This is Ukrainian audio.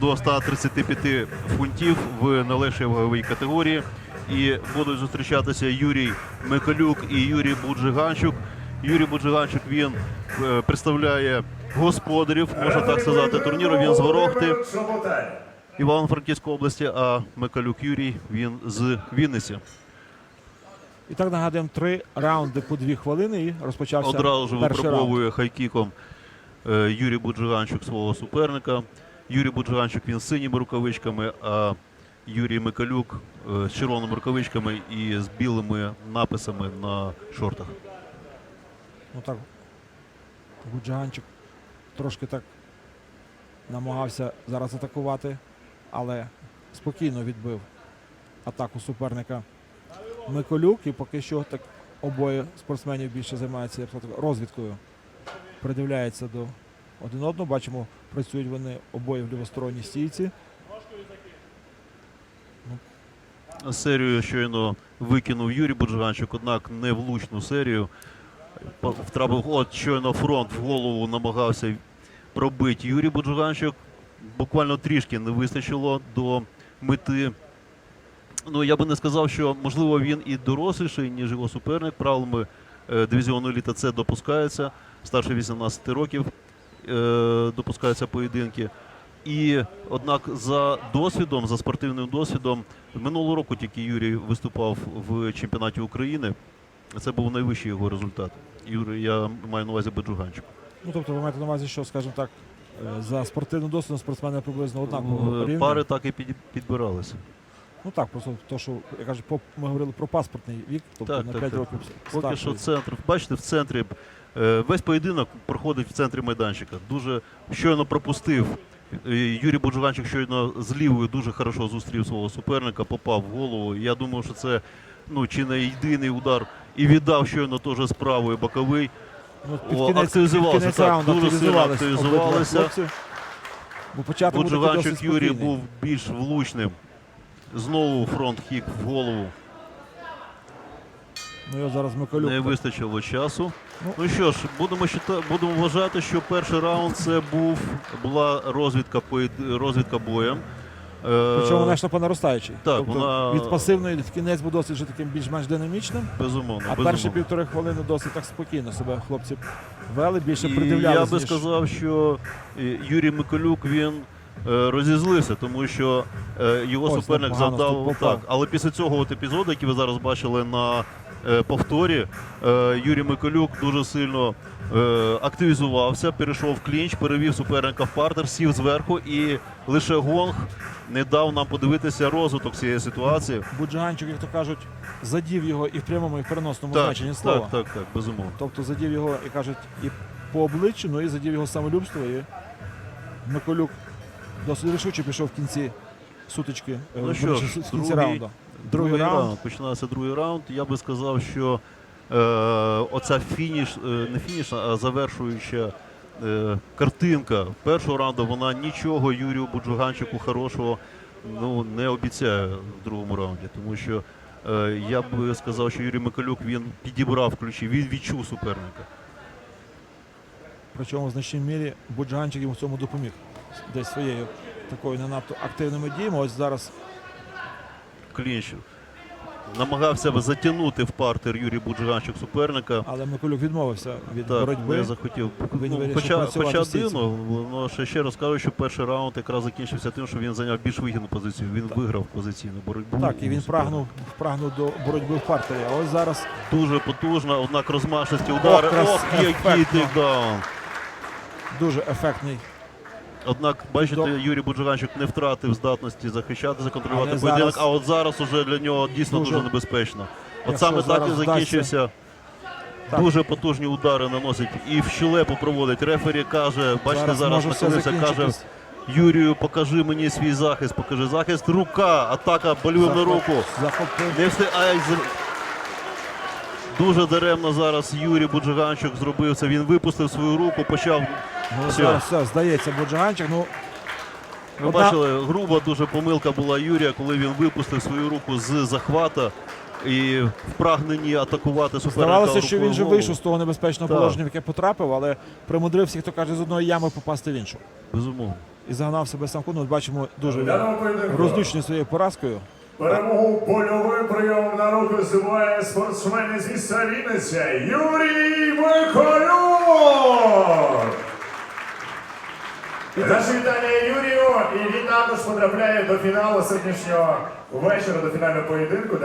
до 135 фунтів в належній ваговій категорії. І будуть зустрічатися Юрій Миколюк і Юрій Буджиганчук. Юрій Буджиганчук він е, представляє господарів, можна так сказати, турніру. Він з Ворохти. Івано-Франківської області, а Миколюк Юрій він з Вінниці. І так нагадуємо, три раунди по дві хвилини і розпочався Одразу ж випробовує хайкіком е, Юрій Буджиганчук свого суперника. Юрій Буджиганчук він з синіми рукавичками, а Юрій Миколюк е, з червоними рукавичками і з білими написами на шортах. Ну так, Гуджиганчик трошки так намагався зараз атакувати, але спокійно відбив атаку суперника Миколюк. І поки що так обоє спортсменів більше займаються розвідкою. Придивляються до один одного. Бачимо, працюють вони обоє в лівосторонній стійці. Серію щойно викинув Юрій Буджиганчук, однак не влучну серію. Втрапив от щойно фронт в голову намагався пробити Юрій Буджиганчук. Буквально трішки не вистачило до мети. Ну, я би не сказав, що можливо він і доросліший, ніж його суперник. Правилами е, дивізіону еліта це допускається. Старше 18 років допускаються поєдинки. І однак за досвідом, за спортивним досвідом, минулого року тільки Юрій виступав в чемпіонаті України. Це був найвищий його результат. Юрій, я маю на увазі Беджуганчик. Ну тобто ви маєте на увазі, що, скажімо так, е, за спортивним досвідом спортсмени приблизно однакового Е. Пари так і підбиралися. Ну так, просто то, що я кажу, ми говорили про паспортний вік, тобто Так, на так, 5 так. років Поки що центр. Бачите, в центрі е, весь поєдинок проходить в центрі майданчика. Дуже щойно пропустив. е, Юрій Буджуганчик щойно з лівою дуже хорошо зустрів свого суперника, попав в голову. Я думаю, що це ну, чи не єдиний удар. І віддав щойно теж з правої боковий. Ну, кінець, активізувався, так, раунду дуже сильно активізувалися. Буджуганчик Юрій був більш влучним. Знову фронт-хік в голову. Ну, його зараз Миколюк. Не вистачило часу. Ну. Ну що ж, будемо будемо вважати, що перший раунд це був була розвідка розвідка боєм. Е, Причому вона йшла по наростаючій. так, тобто вона- від пасивної в кінець був досить вже таким більш-менш динамічним. безумовно, А безумовно. перші півтори хвилини досить так спокійно себе хлопці вели, більше придивлялися. я би сказав, що е, Юрій Миколюк він розізлився, тому що е, його Ось, суперник непогано завдав так. Але після цього от епізоду, який ви зараз бачили на е, повторі, е, Юрій Миколюк дуже сильно е, активізувався, перейшов в клінч, перевів суперника в партер, сів зверху, і лише гонг не дав нам подивитися розвиток цієї ситуації. Буджиганчик, як то кажуть, задів його і в прямому, і в переносному значенні слова. так, так, так, безумовно. Тобто задів його, як кажуть, і по обличчю, ну і задів його самолюбство. І Миколюк досить рішуче пішов в кінці сутички, е, Ну що ж, в кінці другий- раунду. Другий раунд. Починається другий раунд. Я би сказав, що е, оця фініш, е, не фініш, а завершуюча е, картинка першого раунду, вона нічого Юрію Буджуганчику хорошого ну, не обіцяє в другому раунді. Тому що е, я би сказав, що Юрій Миколюк він підібрав ключі, він відчув суперника. Причому в значній мірі Буджиганчик йому в цьому допоміг. Десь своєю такою не надто активними діями. Ось зараз Клінч намагався б затягнути в партер Юрій Буджуганчик суперника. але Миколюк відмовився від Так, боротьби. не захотів. Він Ну, хоча хоча дивно, ну, ще, ще раз кажу, що перший раунд якраз закінчився тим, що він зайняв більш вигідну позицію. Він виграв позиційну боротьбу. Так, і він прагнув, прагнув до боротьби в партері. А ось зараз. Дуже потужна, однак розмашисті удари. Ох, який тейкдаун. дуже ефектний. Однак, бачите, Док- Юрій Буджиганчик не втратив здатності захищатися, контролювати Але поєдинок. зараз- А от зараз уже для нього дійсно дуже, Дуже- небезпечно. От саме так і закінчився. Так. Дуже потужні удари наносить і в щелепу проводить. Рефері каже, бачите, зараз, все нахилився, каже. Юрію, покажи мені свій захист, покажи захист. Рука, атака болює на руку. Не. Дуже даремно зараз Юрій Буджиганчук зробив це. Він випустив свою руку, почав. Ну, Все. Все, все, здається, Буджаганчик. Ну, Ми Одна- бачили, груба дуже помилка була Юрія, коли він випустив свою руку з захвата і в прагненні атакувати суперника. здавалося, що він в же вийшов з того небезпечного Так. положення, в яке потрапив, але примудрився, хто каже, з одної ями попасти в іншу. Безумовно. І загнав себе сам в ну, бачимо, дуже він своєю поразкою. перемогу польовий прийом на руки здобуває спортсмен зі Савіниця Юрій Миколюк! Наше вітання Юрію і він також потрапляє до фіналу сьогоднішнього вечора, до фінального поєдинку.